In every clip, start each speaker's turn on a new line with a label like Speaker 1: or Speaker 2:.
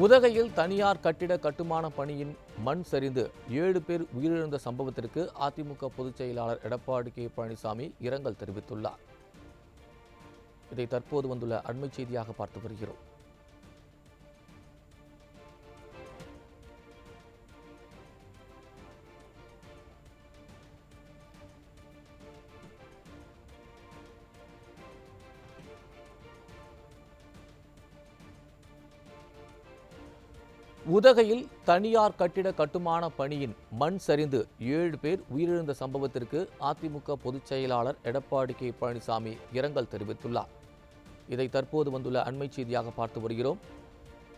Speaker 1: உதகையில் தனியார் கட்டிட கட்டுமான பணியின் மண் சரிந்து ஏழு பேர் உயிரிழந்த சம்பவத்திற்கு அதிமுக பொதுச் செயலாளர் எடப்பாடி கே பழனிசாமி இரங்கல் தெரிவித்துள்ளார். இதை தற்போது வந்துள்ள அண்மைச் செய்தியாக பார்த்து வருகிறோம். உதகையில் தனியார் கட்டிட கட்டுமான பணியின் மண் சரிந்து ஏழு பேர் உயிரிழந்த சம்பவத்திற்கு அதிமுக பொதுச் செயலாளர் எடப்பாடி கே பழனிசாமி இரங்கல் தெரிவித்துள்ளார். இதை தற்போது வந்துள்ள அண்மைச் செய்தியாக பார்த்து வருகிறோம்.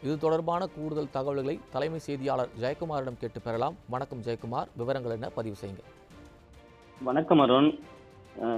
Speaker 1: இது தொடர்பான கூடுதல் தகவல்களை தலைமை செய்தியாளர் ஜெயக்குமாரிடம் கேட்டு பெறலாம். வணக்கம் ஜெயக்குமார். விவரங்கள் என்ன? பதிவு செய்யுங்க.
Speaker 2: வணக்கம் அருண்.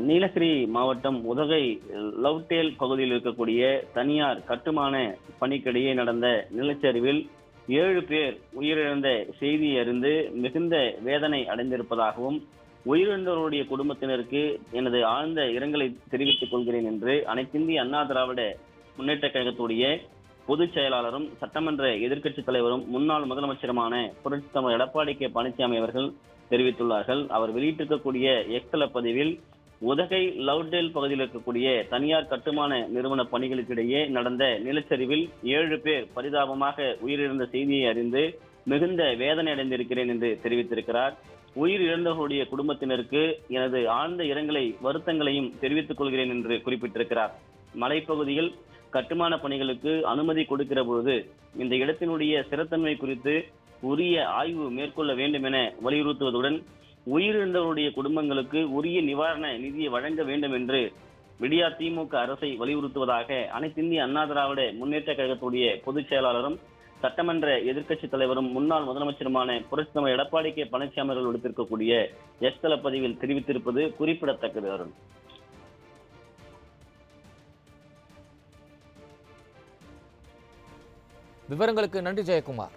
Speaker 2: நீலகிரி மாவட்டம் உதகை லவ்டேல் பகுதியில் இருக்கக்கூடிய தனியார் கட்டுமான பணிக்கிடையே நடந்த நிலச்சரிவில் ஏழு பேர் உயிரிழந்த செய்தியை அறிந்து மிகுந்த வேதனை அடைந்திருப்பதாகவும் உயிரிழந்தவருடைய குடும்பத்தினருக்கு எனது ஆழ்ந்த இரங்கலை தெரிவித்துக் கொள்கிறேன் என்று அனைத்திந்திய அண்ணா திராவிட முன்னேற்ற கழகத்துடைய பொதுச் செயலாளரும் சட்டமன்ற எதிர்க்கட்சித் தலைவரும் முன்னாள் முதலமைச்சருமான புரட்சித் தலைவர் எடப்பாடி கே பழனிசாமி அவர்கள் தெரிவித்துள்ளார்கள். அவர் வெளியிட்டிருக்கக்கூடிய எக்ஸல பதிவில் உதகை லவ்டேல் பகுதியில் இருக்கக்கூடிய தனியார் கட்டுமான நிறுவன பணிகளுக்கிடையே நடந்த நிலச்சரிவில் ஏழு பேர் பரிதாபமாக உயிரிழந்த செய்தியை அறிந்து மிகுந்த வேதனை அடைந்திருக்கிறேன் என்று தெரிவித்திருக்கிறார். உயிர் இழந்தவர்களுடைய குடும்பத்தினருக்கு எனது ஆழ்ந்த இரங்கலை வருத்தங்களையும் தெரிவித்துக் கொள்கிறேன் என்று குறிப்பிட்டிருக்கிறார். மலைப்பகுதியில் கட்டுமான பணிகளுக்கு அனுமதி கொடுக்கிற பொழுது இந்த இடத்தினுடைய ஸ்திரத்தன்மை குறித்து உரிய ஆய்வு மேற்கொள்ள வேண்டும் என வலியுறுத்துவதுடன் உயிரிழந்தவருடைய குடும்பங்களுக்கு உரிய நிவாரண நிதியை வழங்க வேண்டும் என்று விடியா திமுக அரசை வலியுறுத்துவதாக அனைத்திந்திய அண்ணா திராவிட முன்னேற்ற கழகத்துடைய பொதுச் செயலாளரும் சட்டமன்ற எதிர்க்கட்சித் தலைவரும் முன்னாள் முதலமைச்சருமான புரட்சி எடப்பாடி கே. பழனிசாமி அவர்கள் விடுத்திருக்கக்கூடிய எஸ்தல பதிவில் தெரிவித்திருப்பது குறிப்பிடத்தக்கது அருண்.
Speaker 1: விவரங்களுக்கு நன்றி ஜெயக்குமார்.